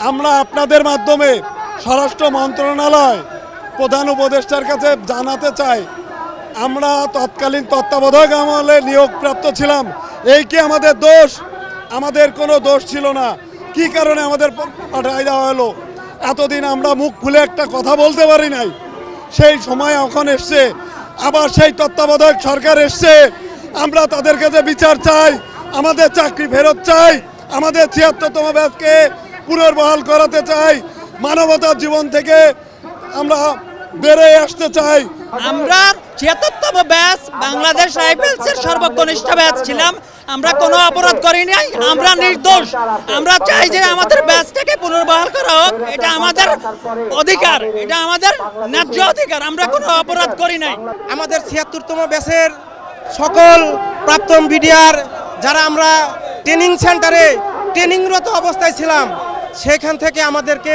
আমরা আপনাদের মাধ্যমে স্বরাষ্ট্র মন্ত্রণালয় প্রধান উপদেষ্টার কাছে জানাতে চাই। আমরা তৎকালীন তত্ত্বাবধায়ক আমলে নিয়োগপ্রাপ্ত ছিলাম। এই কি আমাদের দোষ? আমাদের কোনো দোষ ছিল না। কি কারণে আমাদের প- পাঠায় দেওয়া হলো? এতদিন আমরা মুখ খুলে একটা কথা বলতে পারি নাই। সেই সময় এখন এসছে। আবার সেই তত্ত্বাবধায়ক সরকার এসছে। আমরা তাদের কাছে বিচার চাই। আমাদের চাকরি ফেরত চাই। আমাদের ছিয়াত্তরতম ব্যাচকে পুনর্বহাল করাতে চাই মানবতার জীবন থেকে আমরা বেড়ে আসতে চাই। আমরা ছিয়াত্তরতম ব্যাচ বাংলাদেশ রাইফেলসের সর্বকনিষ্ঠ ব্যাচ ছিলাম। আমরা কোনো অপরাধ করি নাই আমরা নির্দোষ। আমরা চাই যে আমাদের ব্যাচটাকে পুনর্বহাল করা হোক এটা আমাদের অধিকার এটা আমাদের ন্যায্য অধিকার আমরা কোনো অপরাধ করি নাই। আমাদের ছিয়াত্তরতম ব্যাচের সকল প্রাক্তন বিডিআর যারা আমরা ট্রেনিং সেন্টারে ট্রেনিংরত অবস্থায় ছিলাম সেখান থেকে আমাদেরকে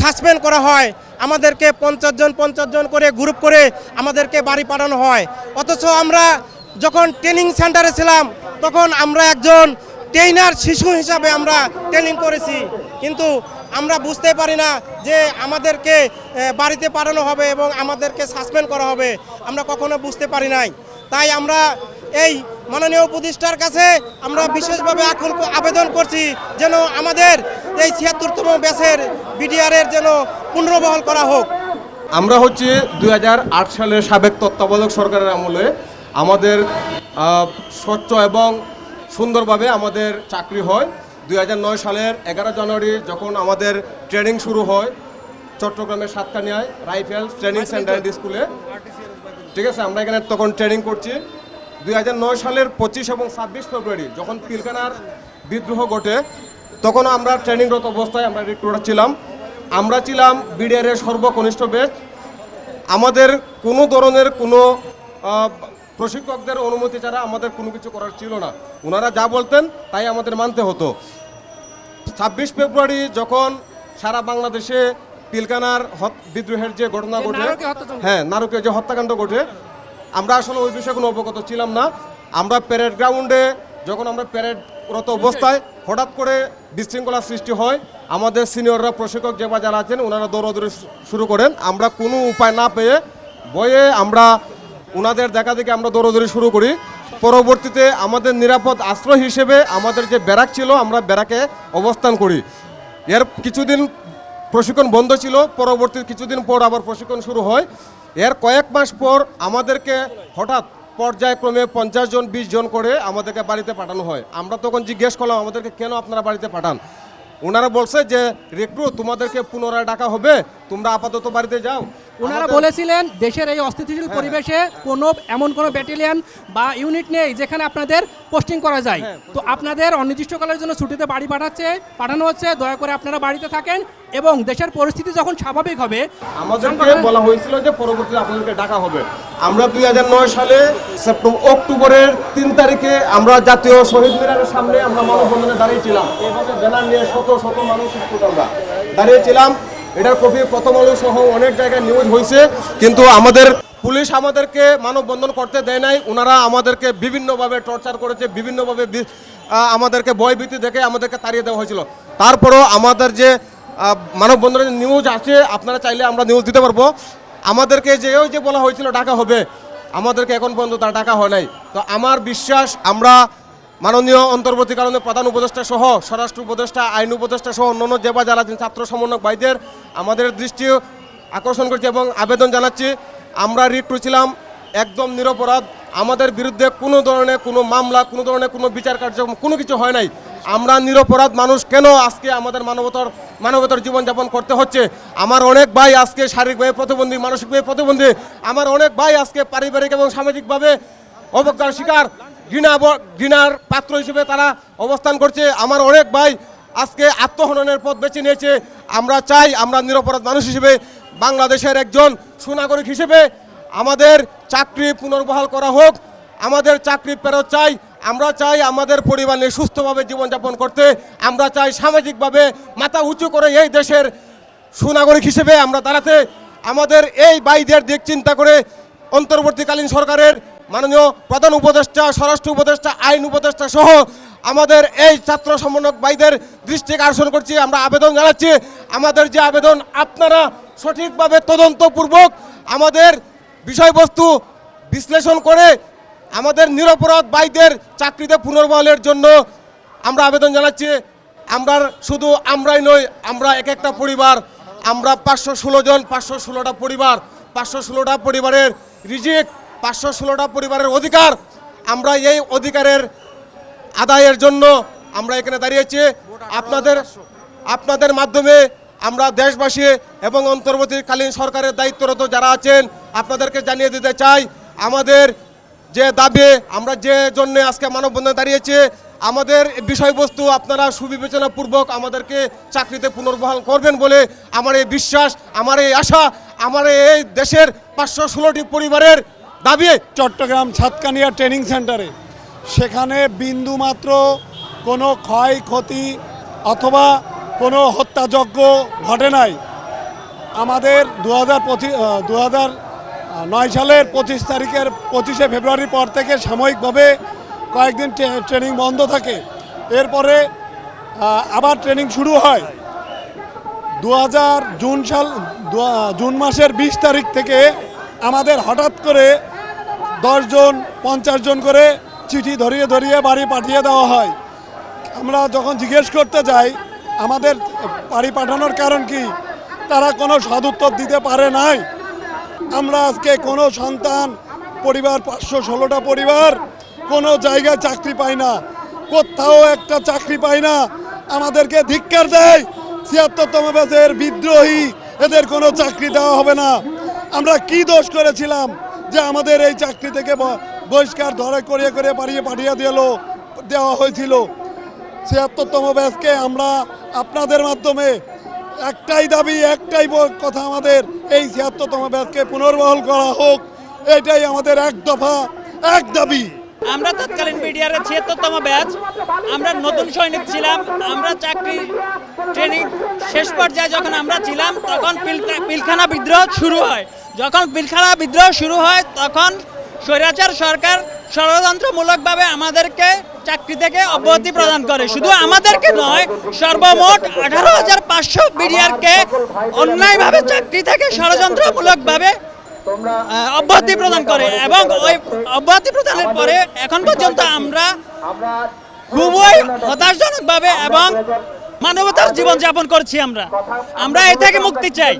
সাসপেন্ড করা হয়। আমাদেরকে পঞ্চাশ জন পঞ্চাশ জন করে গ্রুপ করে আমাদেরকে বাড়ি পাঠানো হয়। অথচ আমরা যখন ট্রেনিং সেন্টারে ছিলাম, তখন আমরা একজন ট্রেনার শিশু হিসাবে আমরা ট্রেনিং করেছি। কিন্তু আমরা বুঝতে পারি না যে আমাদেরকে বাড়িতে পাঠানো হবে এবং আমাদেরকে সাসপেন্ড করা হবে। আমরা কখনো বুঝতে পারি নাই। তাই আমরা এই মাননীয় উপদেষ্টার কাছে আমরা বিশেষভাবে আকুল আবেদন করছি যেন আমাদের এই ছিয়াত্তরতম ব্যাচের বিডিআরের যেন পুনর্বহাল করা হোক। আমরা হচ্ছে দু হাজার আট সালের সাবেক তত্ত্বাবধায়ক সরকারের আমলে আমাদের স্বচ্ছ এবং সুন্দরভাবে আমাদের চাকরি হয়। দুই হাজার নয় সালের এগারো জানুয়ারি যখন আমাদের ট্রেনিং শুরু হয় চট্টগ্রামের সাতকানিয়ায় রাইফেল ট্রেনিং সেন্টার স্কুলে। ঠিক আছে আমরা এখানে তখন ট্রেনিং করছি। দুই হাজার নয় সালের পঁচিশ এবং ছাব্বিশ ফেব্রুয়ারি যখন পিলখানার বিদ্রোহ ঘটে তখন আমরা ট্রেনিংরত অবস্থায় আমরা রিক্রুটার ছিলাম। আমরা ছিলাম বিডিআরের সর্বকনিষ্ঠ বেচ আমাদের কোনো ধরনের কোনো প্রশিক্ষকদের অনুমতি ছাড়া আমাদের কোনো কিছু করার ছিল না। ওনারা যা বলতেন তাই আমাদের মানতে হতো। ছাব্বিশ ফেব্রুয়ারি যখন সারা বাংলাদেশে পিলকানার বিদ্রোহের যে ঘটনা ঘটে হ্যাঁ নারকীয় যে হত্যাকাণ্ড ঘটে আমরা আসলে ওই বিষয়ে কোনো অবগত ছিলাম না। আমরা প্যারেড গ্রাউন্ডে যখন আমরা প্যারেডরত অবস্থায়, হঠাৎ করে বিশৃঙ্খলা সৃষ্টি হয়। আমাদের সিনিয়ররা প্রশিক্ষক যে বা যারা আছেন, ওনারা দৌড়াদৌড়ি শুরু করেন। আমরা কোনো উপায় না পেয়ে বয়ে আমরা ওনাদের দেখা দেখে আমরা দৌড়াদৌড়ি শুরু করি। পরবর্তীতে আমাদের নিরাপদ আশ্রয় হিসেবে আমাদের যে ব্যারাক ছিল, আমরা ব্যারাকে অবস্থান করি। এর কিছুদিন প্রশিক্ষণ বন্ধ ছিল, পরবর্তী কিছুদিন পর আবার প্রশিক্ষণ শুরু হয়। এর কয়েক মাস পর আমাদেরকে হঠাৎ পর্যায়ক্রমে পঞ্চাশ জন, বিশ জন করে আমাদেরকে বাড়িতে পাঠানো হয়। আমরা তখন জিজ্ঞেস করলাম, আমাদেরকে কেন আপনারা বাড়িতে পাঠান? ওনারা বলছে যে, রেক্রু, তোমাদেরকে পুনরায় ডাকা হবে, তোমরা আপাতত বাড়িতে যাও। ওনারা বলেছিলেন দেশের এই অস্থিতিশীল পরিবেশে কোনো এমন কোনো ব্যাটালিয়ন বা ইউনিট নেই যেখানে আপনাদের পোস্টিং করা যায়। তো আপনাদের অনির্দিষ্টকালের জন্য ছুটিতে বাড়ি পাঠাচ্ছে পাঠানো হচ্ছে দয়া করে আপনারা বাড়িতে থাকেন এবং দেশের পরিস্থিতি যখন স্বাভাবিক হবে আমাদেরকে বলা হয়েছিল যে পরবর্তীতে আপনাদেরকে ডাকা হবে। আমরা দু হাজার নয় সালে সেপ্টেম্বর অক্টোবরের তিন তারিখে আমরা জাতীয় শহীদ মিনারের সামনে আমরা মানববন্ধনে দাঁড়িয়েছিলাম। এইভাবে ব্যানার নিয়ে শত শত মানুষ আমরা দাঁড়িয়েছিলাম। এটার কপি প্রথম আলো সহ অনেক জায়গায় নিউজ হয়েছে কিন্তু আমাদের পুলিশ আমাদেরকে মানববন্ধন করতে দেয় নাই। ওনারা আমাদেরকে বিভিন্নভাবে টর্চার করেছে, বিভিন্নভাবে আমাদেরকে ভয়ভীতি দেখে আমাদেরকে তাড়িয়ে দেওয়া হয়েছিল। তারপরও আমাদের যে মানববন্ধনের নিউজ আছে, আপনারা চাইলে আমরা নিউজ দিতে পারব। আমাদেরকে যে ওই যে বলা হয়েছিল, ডাকা হবে। আমাদেরকে এখন পর্যন্ত তা ডাকা হয় নাই। তো আমার বিশ্বাস, আমরা মাননীয় অন্তর্বর্তী কারণে প্রধান উপদেষ্টা সহ, স্বরাষ্ট্র উপদেষ্টা, আইন উপদেষ্টা সহ, অন্যান্য যে বা যারা ছাত্র সমন্বয়ক ভাইদের আমাদের দৃষ্টি আকর্ষণ করছে এবং আবেদন জানাচ্ছি। আমরা রিট ছিলাম একদম নিরপরাধ। আমাদের বিরুদ্ধে কোনো ধরনের কোনো মামলা, কোনো ধরনের কোনো বিচার কার্যক্রম, কোনো কিছু হয় নাই। আমরা নিরপরাধ মানুষ, কেন আজকে আমাদের মানবতার মানবতার জীবনযাপন করতে হচ্ছে? আমার অনেক ভাই আজকে শারীরিকভাবে প্রতিবন্ধী মানসিকভাবে প্রতিবন্ধী। আমার অনেক ভাই আজকে পারিবারিক এবং সামাজিকভাবে অবজ্ঞার শিকার। ঘৃণা ঘৃণার পাত্র হিসেবে তারা অবস্থান করছে। আমার অনেক ভাই আজকে আত্মহননের পথ বেছে নিয়েছে। আমরা চাই আমরা নিরপরাধ মানুষ হিসেবে বাংলাদেশের একজন সুনাগরিক হিসেবে আমাদের চাকরি পুনর্বহাল করা হোক। আমাদের চাকরি ফেরত চাই। আমরা চাই আমাদের পরিবার নিয়ে সুস্থভাবে জীবনযাপন করতে। আমরা চাই সামাজিকভাবে মাথা উঁচু করে এই দেশের সুনাগরিক হিসেবে আমরা দাঁড়াতে। আমাদের এই বাইদের দিক চিন্তা করে অন্তর্বর্তীকালীন সরকারের মাননীয় প্রধান উপদেষ্টা, স্বরাষ্ট্র উপদেষ্টা, আইন উপদেষ্টা সহ আমাদের এই ছাত্র সমন্বয়ক ভাইদের দৃষ্টি আকর্ষণ করছি, আমরা আবেদন জানাচ্ছি। আমাদের যে আবেদন, আপনারা সঠিকভাবে তদন্তপূর্বক আমাদের বিষয়বস্তু বিশ্লেষণ করে আমাদের নিরপরাধ ভাইদের চাকরিতে পুনর্বহালের জন্য আমরা আবেদন জানাচ্ছি। আমরা শুধু আমরাই নই, আমরা এক একটা পরিবার, আমরা পাঁচশো ষোলো জন, পাঁচশো ষোলোটা পরিবার, পাঁচশো ষোলোটা পরিবারের রিজিক পাঁচশো ষোলোটা পরিবারের অধিকার আমরা এই অধিকারের আদায়ের জন্য আমরা এখানে দাঁড়িয়েছি আপনাদের আপনাদের মাধ্যমে আমরা দেশবাসী এবং অন্তর্বর্তীকালীন সরকারের দায়িত্বরত যারা আছেন, আপনাদেরকে জানিয়ে দিতে চাই, আমাদের যে দাবি, আমরা যে জন্য আজকে মানববন্ধনে দাঁড়িয়েছি আমাদের বিষয়বস্তু আপনারা সুবিবেচনাপূর্বক আমাদেরকে চাকরিতে পুনর্বহাল করবেন বলে আমার এই বিশ্বাস, আমার এই আশা, আমার এই দেশের পাঁচশো ষোলোটি পরিবারের দাবি চট্টগ্রাম ছাতকানিয়া ট্রেনিং সেন্টারে। সেখানে বিন্দু মাত্র কোনো ক্ষয়ক্ষতি অথবা কোনো হত্যাযজ্ঞ ঘটে নাই। আমাদের দু হাজার দু নয় সালের পঁচিশ তারিখের পঁচিশে ফেব্রুয়ারির পর থেকে সাময়িকভাবে কয়েকদিন ট্রেনিং বন্ধ থাকে। এরপরে আবার ট্রেনিং শুরু হয়। দু হাজার জুন সাল জুন মাসের বিশ তারিখ থেকে আমাদের হঠাৎ করে দশজন পঞ্চাশ জন করে চিঠি ধরিয়ে ধরিয়ে বাড়ি পাঠিয়ে দেওয়া হয়। আমরা যখন জিজ্ঞেস করতে যাই, আমাদের বাড়ি পাঠানোর কারণ কি? তারা কোনো সদুত্তর দিতে পারে নাই। আমরা আজকে কোনো সন্তান, পরিবার, পাঁচশো ষোলোটা পরিবার, কোনো জায়গায় চাকরি পায় না। কোথাও একটা চাকরি পায় না। আমাদেরকে ধিক্কার দেয়, ছিয়াত্তরতম ব্যাচের বিদ্রোহী, এদের কোনো চাকরি দেওয়া হবে না। আমরা কি দোষ করেছিলাম যে আমাদের এই চাকরি থেকে বহিষ্কার ধরে করিয়ে করে বাড়িয়ে পাঠিয়ে দিল, দেওয়া হয়েছিল? ছিয়াত্তরতম ব্যাচকে আমরা আপনাদের মাধ্যমে একটাই দাবি, একটাই কথা আমাদের, এই ছিয়াত্তরতম ব্যাচকে পুনর্বহল করা হোক, এটাই আমাদের এক দফা, এক দাবি। আমরা তৎকালীন বিডিআরের ছিয়াত্তরতম ব্যাচ, আমরা নতুন সৈনিক ছিলাম, আমরা চাকরি, ট্রেনিং শেষ পর্যায়ে যখন আমরা ছিলাম, তখন পিলখানা বিদ্রোহ শুরু হয়। যখন পিলখানা বিদ্রোহ শুরু হয়, তখন স্বৈরাচার সরকার ষড়যন্ত্রমূলকভাবে আমাদেরকে চাকরি থেকে অব্যাহতি প্রদান করে। শুধু আমাদেরকে নয়, সর্বমোট আঠারো হাজার পাঁচশো বিডিআরকে অন্যায়ভাবে চাকরি থেকে ষড়যন্ত্রমূলকভাবে অব্যাহতি প্রদান করে এবং ওই অব্যাহতি প্রদানের পরে এখন পর্যন্ত আমরা খুবই হতাশজনকভাবে এবং মানবতার জীবন যাপন করছি আমরা। আমরা এ থেকে মুক্তি চাই।